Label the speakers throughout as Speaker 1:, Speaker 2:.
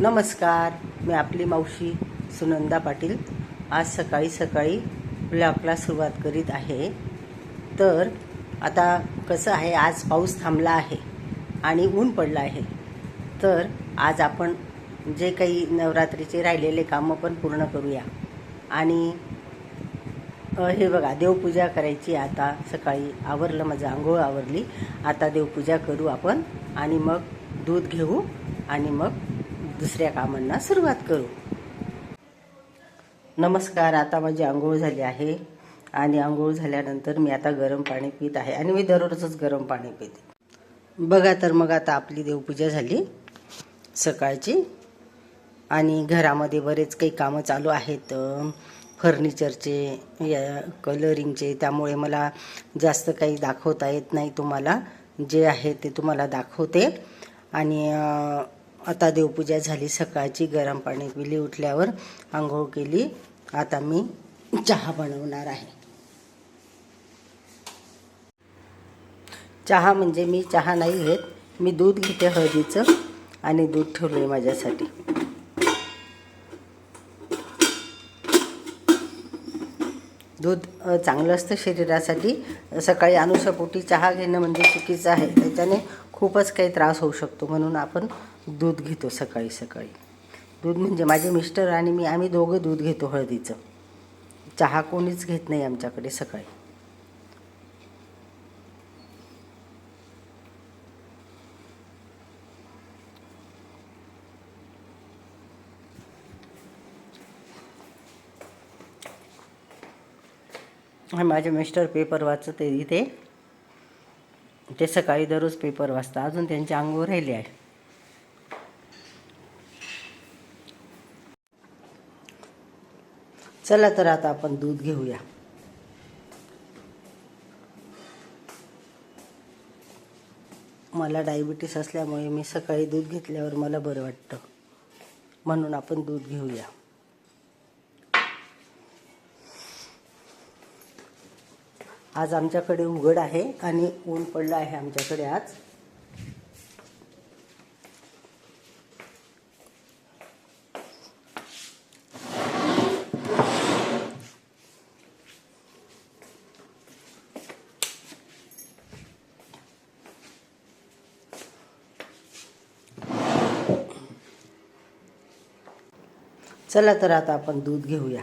Speaker 1: नमस्कार मी आपली मावशी सुनंदा पाटील. आज सकाळी सकाळी ब्लॉकला सुरुवात करीत आहे. तर आता कसं आहे आज पाऊस थांबला आहे आणि ऊन पडलं आहे. तर आज आपण जे काही नवरात्रीचे राहिलेले कामं पण पूर्ण करूया. आणि हे बघा देवपूजा करायची आता सकाळी आवरलं माझं आंघोळ आवरली. आता देवपूजा करू आपण आणि मग दूध घेऊ आणि मग दुसऱ्या कामांना सुरुवात करू. नमस्कार आता माझी आंघोळ झाली आहे आणि आंघोळ झाल्यानंतर मी आता गरम पाणी पित आहे आणि मी दररोजच गरम पाणी पिते. बघा तर मग आता आपली देवपूजा झाली सकाळची आणि घरामध्ये बरेच काही कामं चालू आहेत. फर्निचरचे या कलरिंगचे त्यामुळे मला जास्त काही दाखवता येत नाही तुम्हाला. जे आहे ते तुम्हाला दाखवते. आणि आता देवपूजा झाली सकाळची गरम पाणी पिली उठल्यावर आंघोळ केली. आता मी चहा बनवणार आहे. चहा म्हणजे मी चहा नाही घेत मी दूध घेते हळदीचं आणि दूध ठेवलं आहे माझ्यासाठी. दूध चांगलं असतं शरीरासाठी. सकाळी अनुषापोटी चहा घेणं म्हणजे चुकीचं आहे. त्याच्याने खूपच काही त्रास होऊ शकतो. म्हणून आपण दूध घेतो सकाळी सकाळी. दूध म्हणजे माझे मिस्टर आणि मी आम्ही दोघं दूध घेतो हळदीचं. चहा कोणीच घेत नाही आमच्याकडे सकाळी. माझे मिस्टर पेपर वाचत आहे इथे. ते सकाळी दररोज पेपर वाचतात. अजून त्यांच्या अंगावर राहिले आहे. चला तर आता आपण दूध घेऊया. मला डायबिटीस असल्यामुळे मी सकाळी दूध घेतल्यावर मला बरं वाटतं. म्हणून आपण दूध घेऊया. आज आमच्याकडे उघड आहे आणि ऊन पडलं आहे आमच्याकडे आज. चला तर आता आपण दूध घेऊया.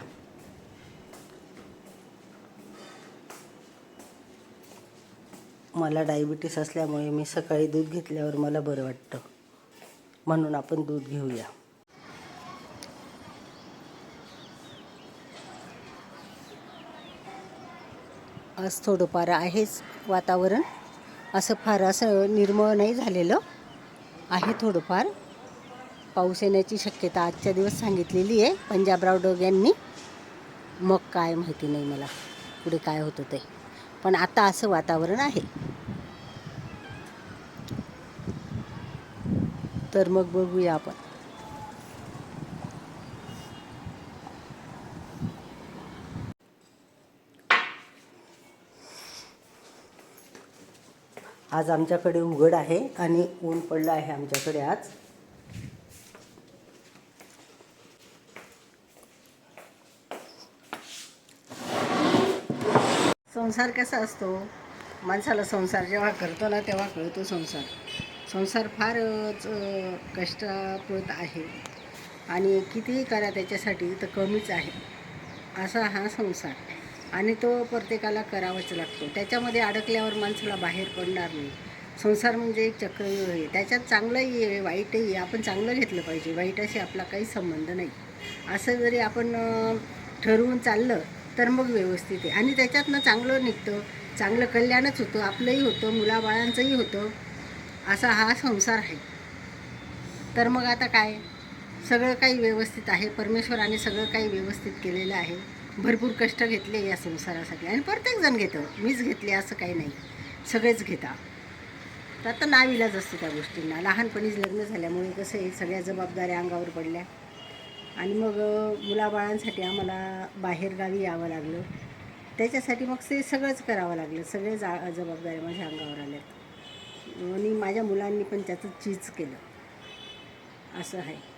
Speaker 1: मला डायबिटीस असल्यामुळे मी सकाळी दूध घेतल्यावर मला बरं वाटतं. म्हणून आपण दूध घेऊया. आज थोडंफार आहेच वातावरण. असं फार असं निर्मळ नाही झालेलं. आहे थोडंफार. पाऊस येण्याची शक्यता आजच्या दिवस सांगितलेली आहे. पंजाबराव डोग यांनी. मग काय माहिती नाही मला. पुढे काय होतं ते. पण आता असं वातावरण आहे. तर मग बघूया आपण. आज आमच्याकडे उघड आहे आणि ऊन पडलं आहे आमच्याकडे आज. संसार कसा असतो? माणसाला संसार जेव्हा करतो ना तेव्हा कळतो संसार. संसार फारच कष्टाप्रत आहे. आणि कितीही करा त्याच्यासाठी तर कमीच आहे. असा हा संसार. आणि तो प्रत्येकाला करावाच लागतो. त्याच्यामध्ये अडकल्यावर माणसाला बाहेर पडणार नाही. संसार म्हणजे एक चक्रव्यूह आहे. त्याच्यात चांगलंही आहे वाईटही आहे. आपण चांगलं घेतलं पाहिजे. वाईटाशी आपला काही संबंध नाही. असं जरी आपण ठरवून चाललं तर मग व्यवस्थित आहे. आणि त्याच्यातनं चांगलं निघतं. चांगलं कल्याणच होतं. आपलंही होतं. मुलाबाळांचंही होतं. असा हा संसार आहे. तर मग आता काय? सगळं काही व्यवस्थित आहे. परमेश्वराने सगळं काही व्यवस्थित केलेलं आहे. भरपूर कष्ट घेतले या संसारासाठी. आणि प्रत्येकजण घेतं. मीच घेतले असं काही नाही. सगळेच घेता. तर आता नाविलाज असतो त्या गोष्टींना. लहानपणीच लग्न झाल्यामुळे कसं आहे? सगळ्या जबाबदाऱ्या अंगावर पडल्या. आणि मग मुलाबाळांसाठी आम्हाला बाहेरगावी यावं लागलं. त्याच्यासाठी मग ते सगळंच करावं लागलं. सगळे जा जबाबदाऱ्या माझ्या अंगावर आल्या. आणि माझ्या मुलांनी पण त्याचं चीज केलं. असं आहे.